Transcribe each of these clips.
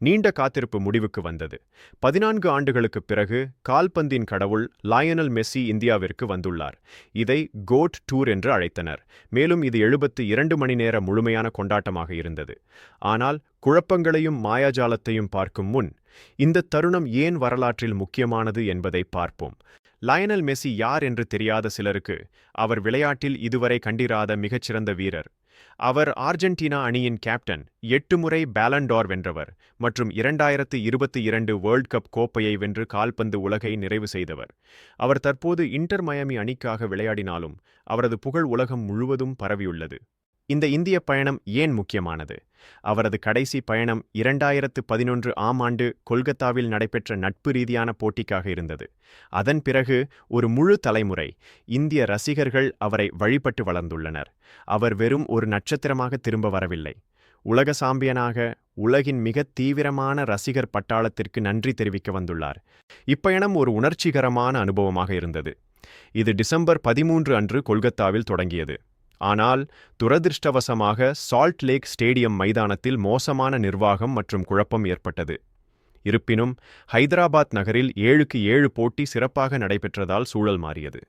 நீண்ட காத்திருப்பு முடிவுக்கு வந்தது. பதினான்கு ஆண்டுகளுக்குப் பிறகு கால்பந்தின் கடவுள் லயனல் மெஸ்ஸி இந்தியாவிற்கு வந்துள்ளார். இதை கோட் டூர் என்று அழைத்தனர். மேலும் இது எழுபத்து இரண்டு மணி நேர முழுமையான கொண்டாட்டமாக இருந்தது. ஆனால் குழப்பங்களையும் மாயாஜாலத்தையும் பார்க்கும் முன் இந்த தருணம் ஏன் வரலாற்றில் முக்கியமானது என்பதை பார்ப்போம். லயனல் மெஸ்ஸி யார் என்று தெரியாத சிலருக்கு அவர் விளையாட்டில் இதுவரை கண்டிராத மிகச்சிறந்த வீரர். அவர் ஆர்ஜென்டினா அணியின் கேப்டன் எட்டு முறை பேலண்டோர் வென்றவர் மற்றும் இரண்டாயிரத்து இருபத்தி இரண்டு வேர்ல்ட் கப் கோப்பையை வென்று கால்பந்து உலகை நிறைவு செய்தவர். அவர் தற்போது இன்டர் மயமி அணிக்காக விளையாடினாலும் அவரது புகழ் உலகம் முழுவதும் பரவியுள்ளது. இந்த இந்திய பயணம் ஏன் முக்கியமானது? அவரது கடைசி பயணம் இரண்டாயிரத்து பதினொன்று ஆம் ஆண்டு கொல்கத்தாவில் நடைபெற்ற நட்பு ரீதியான போட்டிக்காக இருந்தது. அதன் பிறகு ஒரு முழு தலைமுறை இந்திய ரசிகர்கள் அவரை வழிபட்டு வளர்ந்துள்ளனர். அவர் வெறும் ஒரு நட்சத்திரமாக திரும்ப வரவில்லை. உலக சாம்பியனாக உலகின் மிக தீவிரமான ரசிகர் பட்டாளத்திற்கு நன்றி தெரிவிக்க வந்துள்ளார். இப்பயணம் ஒரு உணர்ச்சிகரமான அனுபவமாக இருந்தது. இது டிசம்பர் பதிமூன்று அன்று கொல்கத்தாவில் தொடங்கியது. ஆனால் துரதிர்ஷ்டவசமாக சால்ட் லேக் ஸ்டேடியம் மைதானத்தில் மோசமான நிர்வாகம் மற்றும் குழப்பம் ஏற்பட்டது. இருப்பினும் ஹைதராபாத் நகரில் ஏழுக்கு ஏழு போட்டி சிறப்பாக நடைபெற்றதால் சூழல் மாறியது.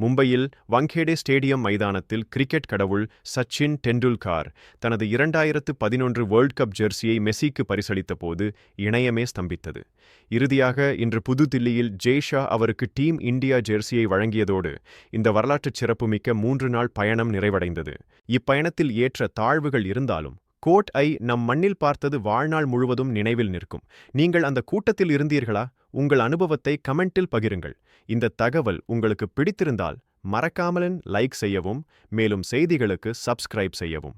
மும்பையில் வங்கேடே ஸ்டேடியம் மைதானத்தில் கிரிக்கெட் கடவுள் சச்சின் டெண்டுல்கார் தனது இரண்டாயிரத்து பதினொன்று வேர்ல்ட் கப் ஜெர்சியை மெஸ்ஸிக்கு பரிசளித்த போது இணையமே ஸ்தம்பித்தது. இறுதியாக இன்று புதுதில்லியில் ஜெய்ஷா அவருக்கு டீம் இந்தியா ஜெர்சியை வழங்கியதோடு இந்த வரலாற்றுச் சிறப்புமிக்க மூன்று நாள் பயணம் நிறைவடைந்தது. இப்பயணத்தில் ஏற்ற தாழ்வுகள் இருந்தாலும் கோட் ஐ நம் மண்ணில் பார்த்தது வாழ்நாள் முழுவதும் நினைவில் நிற்கும். நீங்கள் அந்த கூட்டத்தில் இருந்தீர்களா? உங்கள் அனுபவத்தை கமெண்டில் பகிருங்கள். இந்த தகவல் உங்களுக்கு பிடித்திருந்தால் மறக்காமலன் லைக் செய்யவும் மேலும் செய்திகளுக்கு சப்ஸ்கிரைப் செய்யவும்.